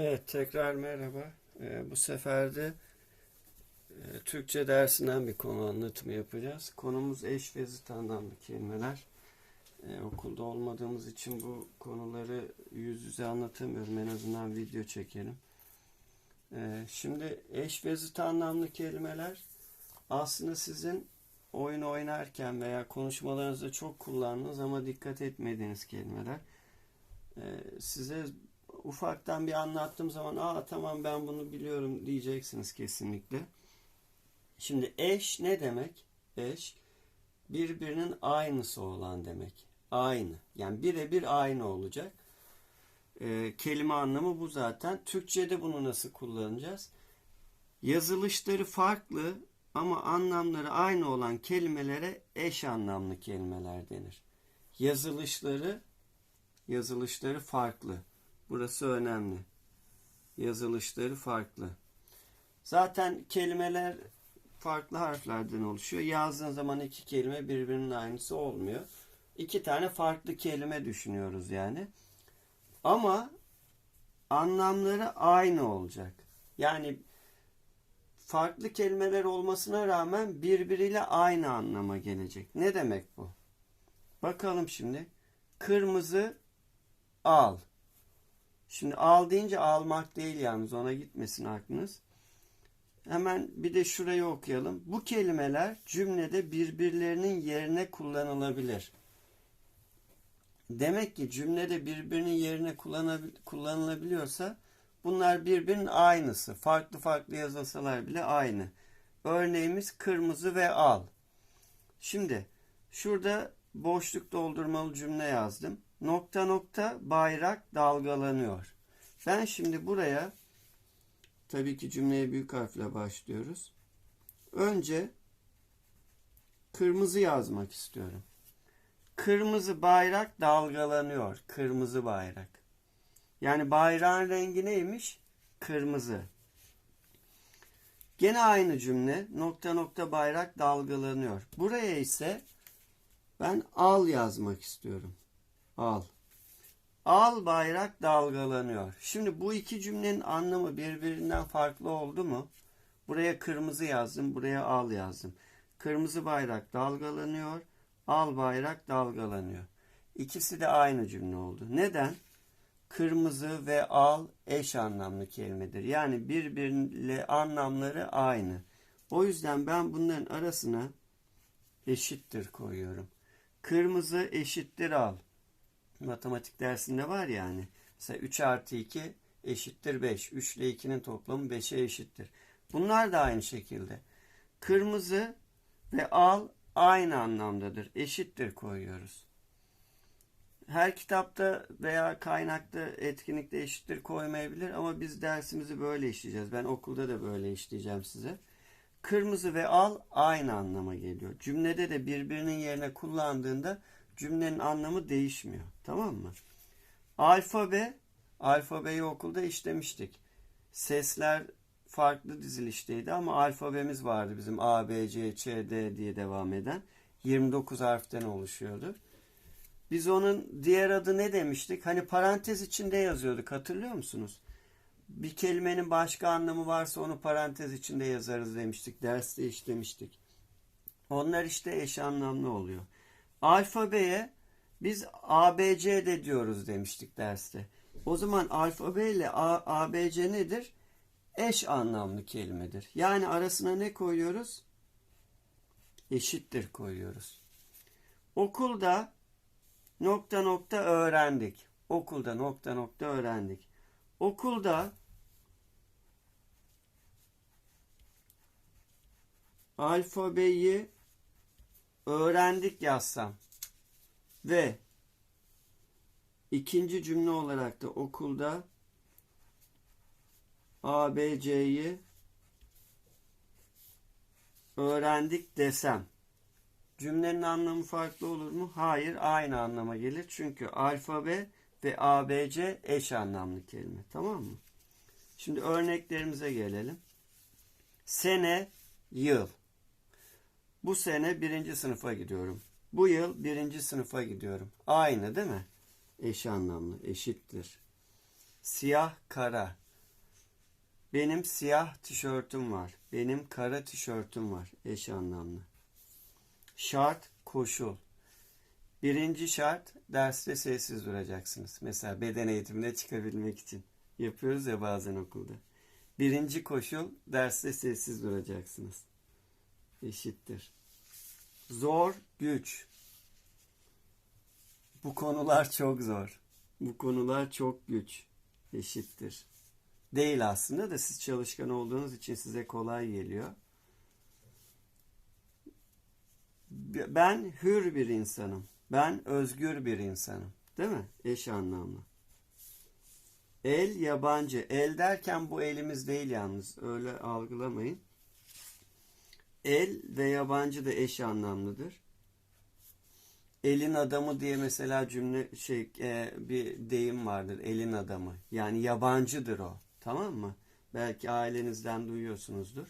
Evet, tekrar merhaba. Ee, bu sefer de e, Türkçe dersinden bir konu anlatımı yapacağız. Konumuz eş ve zıt anlamlı kelimeler. Ee, okulda olmadığımız için bu konuları yüz yüze anlatamıyorum. En azından video çekelim. Ee, şimdi eş ve zıt anlamlı kelimeler aslında sizin oyun oynarken veya konuşmalarınızda çok kullandığınız ama dikkat etmediğiniz kelimeler. Ee, size ufaktan bir anlattığım zaman aa tamam ben bunu biliyorum diyeceksiniz kesinlikle. Şimdi eş ne demek? Eş birbirinin aynısı olan demek. Aynı. Yani birebir aynı olacak. Ee, kelime anlamı bu zaten. Türkçe'de bunu nasıl kullanacağız? Yazılışları farklı ama anlamları aynı olan kelimelere eş anlamlı kelimeler denir. Yazılışları yazılışları farklı. Burası önemli. Yazılışları farklı. Zaten kelimeler farklı harflerden oluşuyor. Yazdığın zaman iki kelime birbirinin aynısı olmuyor. İki tane farklı kelime düşünüyoruz yani. Ama anlamları aynı olacak. Yani farklı kelimeler olmasına rağmen birbiriyle aynı anlama gelecek. Ne demek bu? Bakalım şimdi. Kırmızı al. Şimdi al deyince almak değil yalnız ona gitmesin aklınız. Hemen bir de şurayı okuyalım. Bu kelimeler cümlede birbirlerinin yerine kullanılabilir. Demek ki cümlede birbirinin yerine kullanılabiliyorsa bunlar birbirinin aynısı. Farklı farklı yazılsalar bile aynı. Örneğimiz kırmızı ve al. Şimdi şurada boşluk doldurmalı cümle yazdım nokta nokta bayrak dalgalanıyor. Ben şimdi buraya tabii ki cümleye büyük harfle başlıyoruz. Önce kırmızı yazmak istiyorum. Kırmızı bayrak dalgalanıyor. Kırmızı bayrak. Yani bayrağın rengi neymiş? Kırmızı. Gene aynı cümle. Nokta nokta bayrak dalgalanıyor. Buraya ise ben al yazmak istiyorum. Al. Al bayrak dalgalanıyor. Şimdi bu iki cümlenin anlamı birbirinden farklı oldu mu? Buraya kırmızı yazdım, buraya al yazdım. Kırmızı bayrak dalgalanıyor, al bayrak dalgalanıyor. İkisi de aynı cümle oldu. Neden? Kırmızı ve al eş anlamlı kelimedir. Yani birbiriyle anlamları aynı. O yüzden ben bunların arasına eşittir koyuyorum. Kırmızı eşittir al matematik dersinde var yani. Mesela 3 artı 2 eşittir 5. 3 ile 2'nin toplamı 5'e eşittir. Bunlar da aynı şekilde. Kırmızı ve al aynı anlamdadır. Eşittir koyuyoruz. Her kitapta veya kaynakta etkinlikte eşittir koymayabilir ama biz dersimizi böyle işleyeceğiz. Ben okulda da böyle işleyeceğim size. Kırmızı ve al aynı anlama geliyor. Cümlede de birbirinin yerine kullandığında cümlenin anlamı değişmiyor. Tamam mı? Alfabe, alfabeyi okulda işlemiştik. Sesler farklı dizilişteydi ama alfabemiz vardı bizim A, B, C, Ç, D diye devam eden. 29 harften oluşuyordu. Biz onun diğer adı ne demiştik? Hani parantez içinde yazıyorduk hatırlıyor musunuz? Bir kelimenin başka anlamı varsa onu parantez içinde yazarız demiştik. Derste işlemiştik. Onlar işte eş anlamlı oluyor. Alfabeye biz ABC de diyoruz demiştik derste. O zaman alfabe ile ABC nedir? Eş anlamlı kelimedir. Yani arasına ne koyuyoruz? Eşittir koyuyoruz. Okulda nokta nokta öğrendik. Okulda nokta nokta öğrendik. Okulda alfabeyi öğrendik yazsam ve ikinci cümle olarak da okulda ABC'yi öğrendik desem cümlenin anlamı farklı olur mu? Hayır, aynı anlama gelir. Çünkü alfabe ve ABC eş anlamlı kelime. Tamam mı? Şimdi örneklerimize gelelim. Sene, yıl. Bu sene birinci sınıfa gidiyorum. Bu yıl birinci sınıfa gidiyorum. Aynı değil mi? Eş anlamlı, eşittir. Siyah, kara. Benim siyah tişörtüm var. Benim kara tişörtüm var. Eş anlamlı. Şart, koşul. Birinci şart derste sessiz duracaksınız. Mesela beden eğitimine çıkabilmek için. Yapıyoruz ya bazen okulda. Birinci koşul derste sessiz duracaksınız. Eşittir. Zor, güç. Bu konular çok zor. Bu konular çok güç. Eşittir. Değil aslında da siz çalışkan olduğunuz için size kolay geliyor. Ben hür bir insanım. Ben özgür bir insanım. Değil mi? Eş anlamlı. El yabancı. El derken bu elimiz değil yalnız. Öyle algılamayın. El ve yabancı da eş anlamlıdır. Elin adamı diye mesela cümle şey e, bir deyim vardır. Elin adamı. Yani yabancıdır o. Tamam mı? Belki ailenizden duyuyorsunuzdur.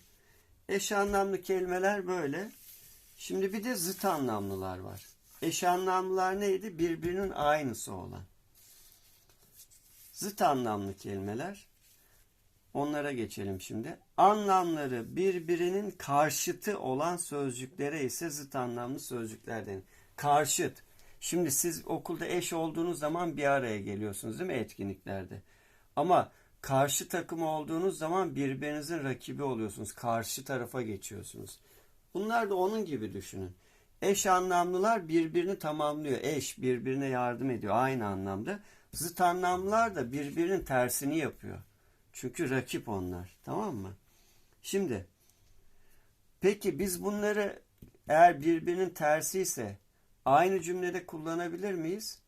Eş anlamlı kelimeler böyle. Şimdi bir de zıt anlamlılar var. Eş anlamlılar neydi? Birbirinin aynısı olan. Zıt anlamlı kelimeler. Onlara geçelim şimdi. Anlamları birbirinin karşıtı olan sözcüklere ise zıt anlamlı sözcükler denir. Karşıt. Şimdi siz okulda eş olduğunuz zaman bir araya geliyorsunuz değil mi etkinliklerde? Ama karşı takım olduğunuz zaman birbirinizin rakibi oluyorsunuz. Karşı tarafa geçiyorsunuz. Bunlar da onun gibi düşünün. Eş anlamlılar birbirini tamamlıyor. Eş birbirine yardım ediyor aynı anlamda. Zıt anlamlılar da birbirinin tersini yapıyor. Çünkü rakip onlar. Tamam mı? Şimdi peki biz bunları eğer birbirinin tersi ise aynı cümlede kullanabilir miyiz?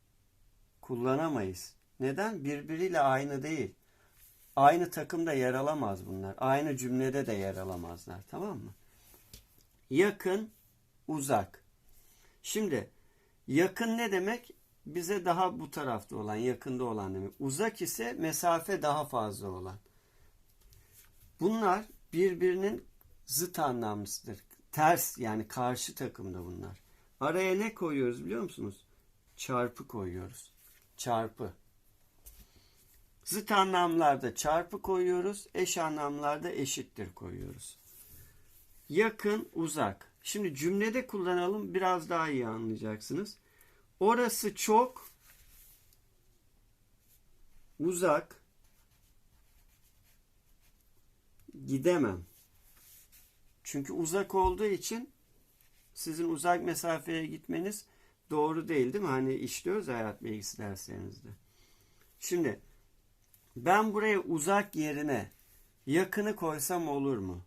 Kullanamayız. Neden? Birbiriyle aynı değil. Aynı takımda yer alamaz bunlar. Aynı cümlede de yer alamazlar. Tamam mı? Yakın, uzak. Şimdi yakın ne demek? Bize daha bu tarafta olan, yakında olan demek. Uzak ise mesafe daha fazla olan. Bunlar birbirinin zıt anlamlısıdır. Ters yani karşı takımda bunlar. Araya ne koyuyoruz biliyor musunuz? Çarpı koyuyoruz. Çarpı. Zıt anlamlarda çarpı koyuyoruz. Eş anlamlarda eşittir koyuyoruz. Yakın, uzak. Şimdi cümlede kullanalım biraz daha iyi anlayacaksınız. Orası çok uzak gidemem. Çünkü uzak olduğu için sizin uzak mesafeye gitmeniz doğru değil değil mi? Hani işliyoruz hayat bilgisi derslerinizde. Şimdi ben buraya uzak yerine yakını koysam olur mu?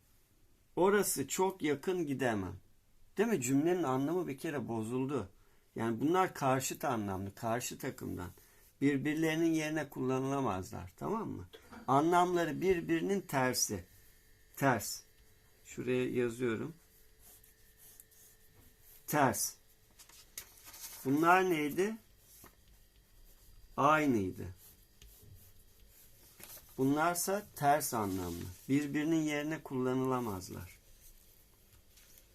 Orası çok yakın gidemem. Değil mi? Cümlenin anlamı bir kere bozuldu. Yani bunlar karşıt anlamlı, karşı takımdan. Birbirlerinin yerine kullanılamazlar. Tamam mı? Anlamları birbirinin tersi. Ters. Şuraya yazıyorum. Ters. Bunlar neydi? Aynıydı. Bunlarsa ters anlamlı. Birbirinin yerine kullanılamazlar.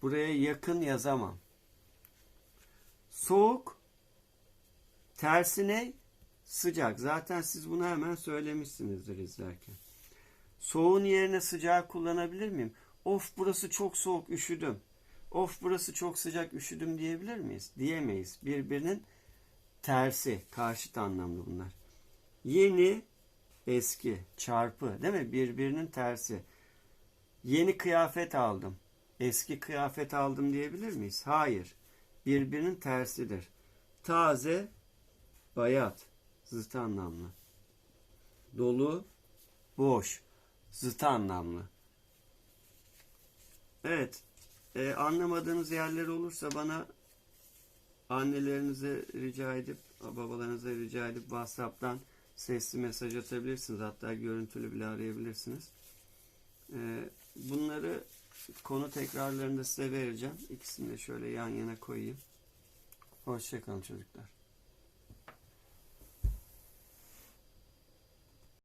Buraya yakın yazamam. Soğuk tersine sıcak. Zaten siz bunu hemen söylemişsinizdir izlerken. Soğuğun yerine sıcağı kullanabilir miyim? Of burası çok soğuk üşüdüm. Of burası çok sıcak üşüdüm diyebilir miyiz? Diyemeyiz. Birbirinin tersi, karşıt anlamlı bunlar. Yeni, eski, çarpı değil mi? Birbirinin tersi. Yeni kıyafet aldım. Eski kıyafet aldım diyebilir miyiz? Hayır. Birbirinin tersidir. Taze, bayat, zıt anlamlı. Dolu, boş, zıt anlamlı. Evet, e, anlamadığınız yerler olursa bana annelerinize rica edip, babalarınıza rica edip WhatsApp'tan sesli mesaj atabilirsiniz. Hatta görüntülü bile arayabilirsiniz. E, bunları konu tekrarlarında size vereceğim. İkisini de şöyle yan yana koyayım. Hoşçakalın çocuklar.